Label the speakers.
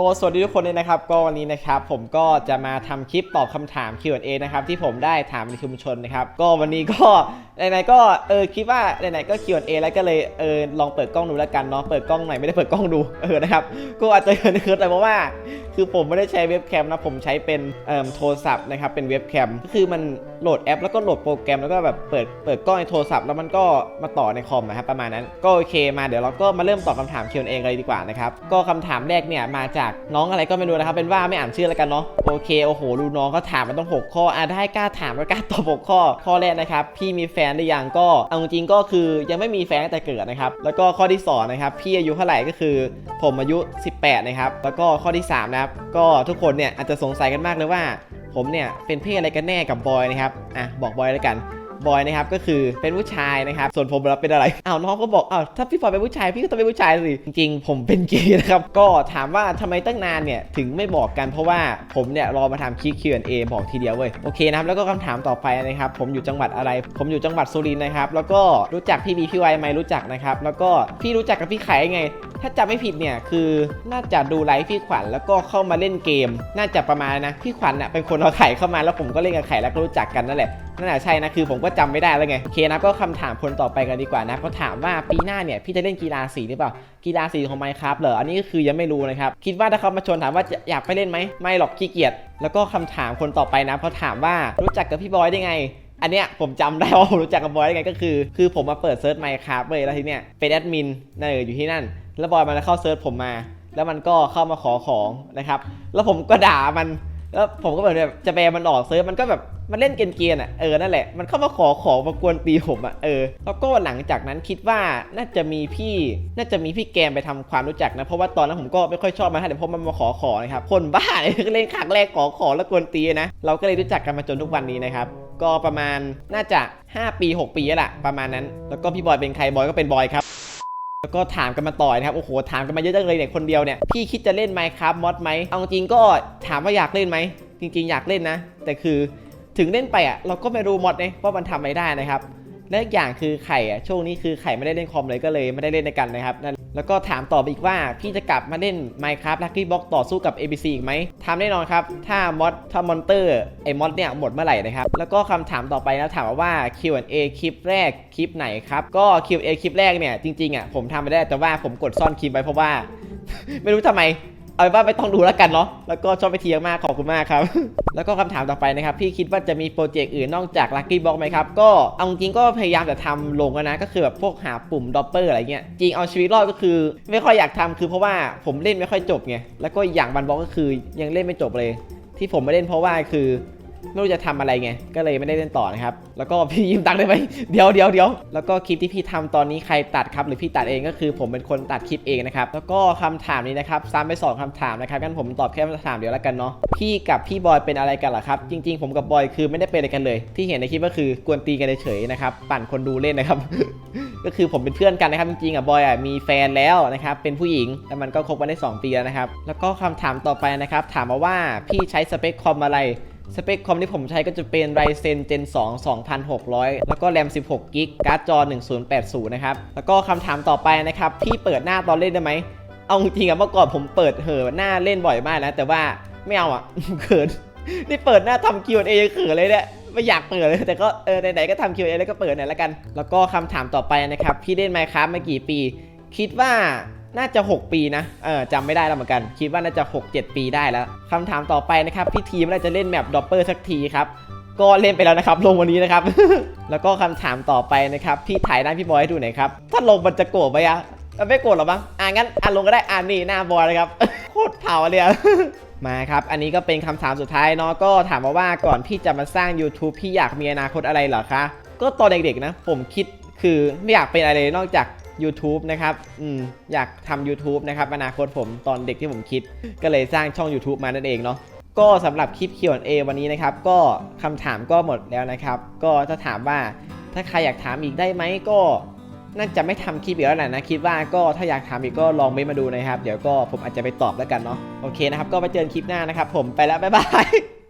Speaker 1: ก็สวัสดีทุกคนเลยนะครับ ก็วันนี้นะครับผมก็จะมาทำคลิปตอบคำถาม Q&A นะครับที่ผมได้ถามในชุมชนนะครับ ก็วันนี้ก็ ไหนๆก็เออคิดว่าไหนๆก็ Q&A แล้วก็เลยเออลองเปิดกล้องดูแล้วกันเนาะเปิดกล้องใหม่ไม่ได้เปิดกล้องดูเออนะครับก็อาจจะเกินเคิร์ดแต่เพราะว่า คือผมไม่ได้ใช้เว็บแคมนะผมใช้เป็นเอ่อโทรศัพท์นะครับเป็นเว็บแคมก็คือมันโหลดแอป แล้วก็โหลดโปรแกรมแล้วก็แบบเปิดเปิดกล้องในโทรศัพท์แล้วมันก็มาต่อในคอมนะครับประมาณนั้นก็โอเคมาเดี๋ยวเราก็มาเริ่มตอบคำถาม Q&A กันเลยดีกว่านะครับก็คำถามแรกเนี่ยมาจากน้องอะไรก็ไม่รู้นะครับเป็นว่าไม่อ่านชื่อแล้วกันเนาะโอเคโอ้โหดูน้องเขาถามมาต้อง 6 ข้ออะได้กล้าถามแล้วกล้าตอบ6ข้อข้อแรกนะครับพี่มีแฟนหรือยังก็เอาจริงก็คือยังไม่มีแฟนแต่เกิดนะครับ แล้วก็ข้อที่สองนะครับพี่อายุเท่าไหร่ก็คือ ผมอายุ 18 นะครับ แล้วก็ข้อที่3นะครับก็ทุกคนเนี่ยอาจจะสงสัยกันมากเลยว่า ผมเนี่ยเป็นเพศอะไรกันแน่กับบอยนะครับอะบอกบอยแล้วกัน บอยนะครับก็คือเป็นผู้ชายนะครับส่วนผมเราเป็นอะไรอ้าวน้องก็บอกอ้าวถ้าพี่บอยเป็นผู้ชายพี่ก็ต้องเป็นผู้ชายสิจริงๆ ผมเป็นเกย์นะครับก็ถามว่าทำไมตั้งนานเนี่ยถึงไม่บอกกันเพราะว่าผมเนี่ยรอมาทำคลิป Q&A บอกทีเดียวเว้ยโอเคนะครับแล้วก็คำถามต่อไปนะครับผมอยู่จังหวัดอะไร ผมอยู่จังหวัดสุรินทร์นะครับแล้วก็รู้จักพี่บีพี่ไวไหมรู้จักนะครับแล้วก็พี่รู้จักกับพี่ไข่ยังไง ถ้าจำไม่ผิดเนี่ยคือน่าจะดูไลฟ์พี่ขวัญแล้วก็เข้ามาเล่นเกม น่าจะประมาณนะพี่ขวัญเน่ะเป็นคนเอาไข่เข้ามาแล้วผมก็เล่นกับไข่แล้วก็รู้จักกันนั่นแหละ นั่นแหละใช่นะคือผมก็จำไม่ได้แล้วไงโอเคนะก็คำถามคนต่อไปกันดีกว่านะเขาถามว่าปีหน้าเนี่ยพี่จะเล่นกีฬาสีหรือเปล่ากีฬาสีของไมค์ครับเหรออันนี้ก็คือยังไม่รู้นะครับคิดว่าถ้าเขามาชวนถามว่าอยากไปเล่นไหมไม่หรอกขี้เกียจแล้วก็คำถามคนต่อไปนะเขาถามว่ารู้จักกับพี่บอยได้ไงอันเนี้ยผมจำได้ว่าผมรู้จักกับบอยได้ไงก็คือ คือผมมาเปิดเซิร์ชไมค์ครับเว้ยแล้วทีเนี้ยเป็นแอดมินนั่นเอออยู่ที่นั่น แล้วบอยมันเข้าเซิร์ชผมมา แล้วมันก็เข้ามาขอของนะครับ แล้วผมก็ด่ามัน แล้วผมก็แบบจะแบนมันออกเซิร์ฟมันก็แบบมันเล่นเกียนๆอะเออนั่นแหละมันเข้ามาขอของมากวนตีผมอะเออแล้วก็หลังจากนั้นคิดว่าน่าจะมีพี่น่าจะมีพี่แกมไปทำความรู้จักนะเพราะว่าตอนนั้นผมก็ไม่ค่อยชอบมันแต่พราะมันมาขอขอนะครับคนบ้าเลยเล่นครั้งแรกขอขอแล้วกวนตีนะเราก็เลยรู้จักกันมาจนทุกวันนี้นะครับก็ประมาณน่าจะ 5 ปี 6 ปีแล้วล่ะประมาณนั้น แล้วก็พี่บอยเป็นใครบอยก็เป็นบอยครับ แล้วก็ถามกันมาต่อนะครับ โอ้โห ถามกันมาเยอะจังเลยเนี่ยคนเดียวเนี่ย พี่คิดจะเล่นไหมครับมอดไหมเอาจริงก็ถามว่าอยากเล่นไหม จริง ๆ อยากเล่นนะ แต่คือถึงเล่นไปอะ เราก็ไม่รู้มอดเนี่ยว่ามันทำอะไรได้นะครับ และอีกอย่างคือไข่อะ ช่วงนี้คือไข่ไม่ได้เล่นคอมเลยก็เลยไม่ได้เล่นในกันนะครับแล้วก็ถามต่อไปอีกว่าพี่จะกลับมาเล่น Minecraft Lucky Box ต่อสู้กับ ABC อีกไหมทำแน่นอนครับ ถ้ามอดถ้ามอนเตอร์ไอ้มอดเนี่ยหมดเมื่อไหร่นะครับ แล้วก็คำถามต่อไปนะถามว่า Q&A คลิปแรกคลิปไหนครับ ก็ Q&A คลิปแรกเนี่ยจริงๆอะผมทำไปได้แต่ว่าผมกดซ่อนคลิปไว้เพราะว่า ไม่รู้ทำไม เอาเป็นว่าไม่ต้องดูแล้วกันเนาะ แล้วก็ชอบไปเทียงมากขอบคุณมากครับ แล้วก็คำถามต่อไปนะครับ พี่คิดว่าจะมีโปรเจกต์อื่นนอกจาก Lucky Box ไหมครับ ก็เอาจริงก็พยายามจะทำลงนะ ก็คือแบบพวกหาปุ่มดอปเปอร์อะไรเงี้ย จริงเอาชีวิตรอดก็คือ ไม่ค่อยอยากทำคือเพราะว่าผมเล่นไม่ค่อยจบไง แล้วก็อย่างบันบ็อกก็คือยังเล่นไม่จบเลย ที่ผมไม่เล่นเพราะว่าคือ ไม่รู้จะทำอะไรไง ก็เลยไม่ได้เล่นต่อนะครับ แล้วก็พี่ยืมตังค์ได้ไหมเดี๋ยวเดี๋ยวเดี๋ยวแล้วก็คลิปที่พี่ทำตอนนี้ใครตัดครับ หรือพี่ตัดเองก็คือผมเป็นคนตัดคลิปเองนะครับ แล้วก็คำถามนี้นะครับ ซ้ำไปสองคำถามนะครับงั้นผมตอบแค่คำถามเดียวแล้วกันเนาะ พี่กับพี่บอยเป็นอะไรกันเหรอครับ จริง ๆ ผมกับบอยคือไม่ได้เป็นอะไรกันเลย ที่เห็นในคลิปก็คือกวนตีกันเฉยๆนะครับ ปั่นคนดูเล่นนะครับ ก็คือผมเป็นเพื่อนกันนะครับจริงๆอะบอยอะมีแฟนแล้วนะครับ เป็นผู้หญิง แต่มันก็คบกันได้ 2 ปีแล้วนะครับ แล้วก็คำถามต่อไปนะครับ ถามมาว่าพี่ใช้สเปคคอมอะไร สเปคคอมที่ผมใช้ก็จะเป็น Ryzen Gen 2 2600 แล้วก็แรม 16กิกการ์ดจอ 1080 นะครับ แล้วก็คำถามต่อไปนะครับ พี่เปิดหน้าตอนเล่นได้ไหม เอาจริงอะเมื่อก่อนผมเปิดเหอหน้าเล่นบ่อยมากนะ แต่ว่าไม่เอาอะเขินนี่เปิดหน้าทำ Q&A ยังเขินเลยเนี่ยไม่อยากเปิดเลย แต่ก็เออไหนๆก็ทำ Q&A แล้วก็เปิดหน่อยละกัน แล้วก็คำถามต่อไปนะครับ พี่เล่น Minecraft มากี่ปี คิดว่าน่าจะ 6 ปีนะ เออจำไม่ได้แล้วเหมือนกัน คิดว่าน่าจะ 6-7 ปีได้แล้วคำถามต่อไปนะครับ พี่ทีมเมื่ไหรจะเล่นแมปดอปเปอร์สักทีครับ ก็เล่นไปแล้วนะครับ ลงวันนี้นะครับ แล้วก็คำถามต่อไปนะครับ พี่ถ่ายหน้าพี่บอยให้ดูหน่อยครับ ถ้าลงมันจะโกรธไหมอะไม่โกรธหรอมั้งอะงั้นอะลงก็ได้ อ่านนี่หน้าบอยเลยครับ โคตรเผาเลยอะมาครับ อันนี้ก็เป็นคำถามสุดท้ายเนาะ ก็ถามมาว่าก่อนพี่จะมาสร้าง YouTube พี่อยากมีอนาคตอะไรเหรอคะ ก็ตอนเด็กๆนะ ผมคิดคือไม่อยากเป็นอะไรนอกจาก YouTube นะครับอืมอยากทำ YouTube นะครับอนาคตผมตอนเด็กที่ผมคิด ก็เลยสร้างช่อง YouTube มานั่นเองเนาะก็สำหรับคลิป Q&A วันนี้นะครับ ก็คำถามก็หมดแล้วนะครับ ก็ถ้าถามว่าถ้าใครอยากถามอีกได้ไหมก็น่าจะไม่ทำคลิปอีกแล้วแหละนะคิดว่าก็ถ้าอยากถามอีกก็ลองเม้นต์มาดูนะครับ เดี๋ยวก็ผมอาจจะไปตอบแล้วกันเนาะโอเคนะครับ ก็ไปเจอกันคลิปหน้านะครับ ผมไปแล้วบ๊ายบาย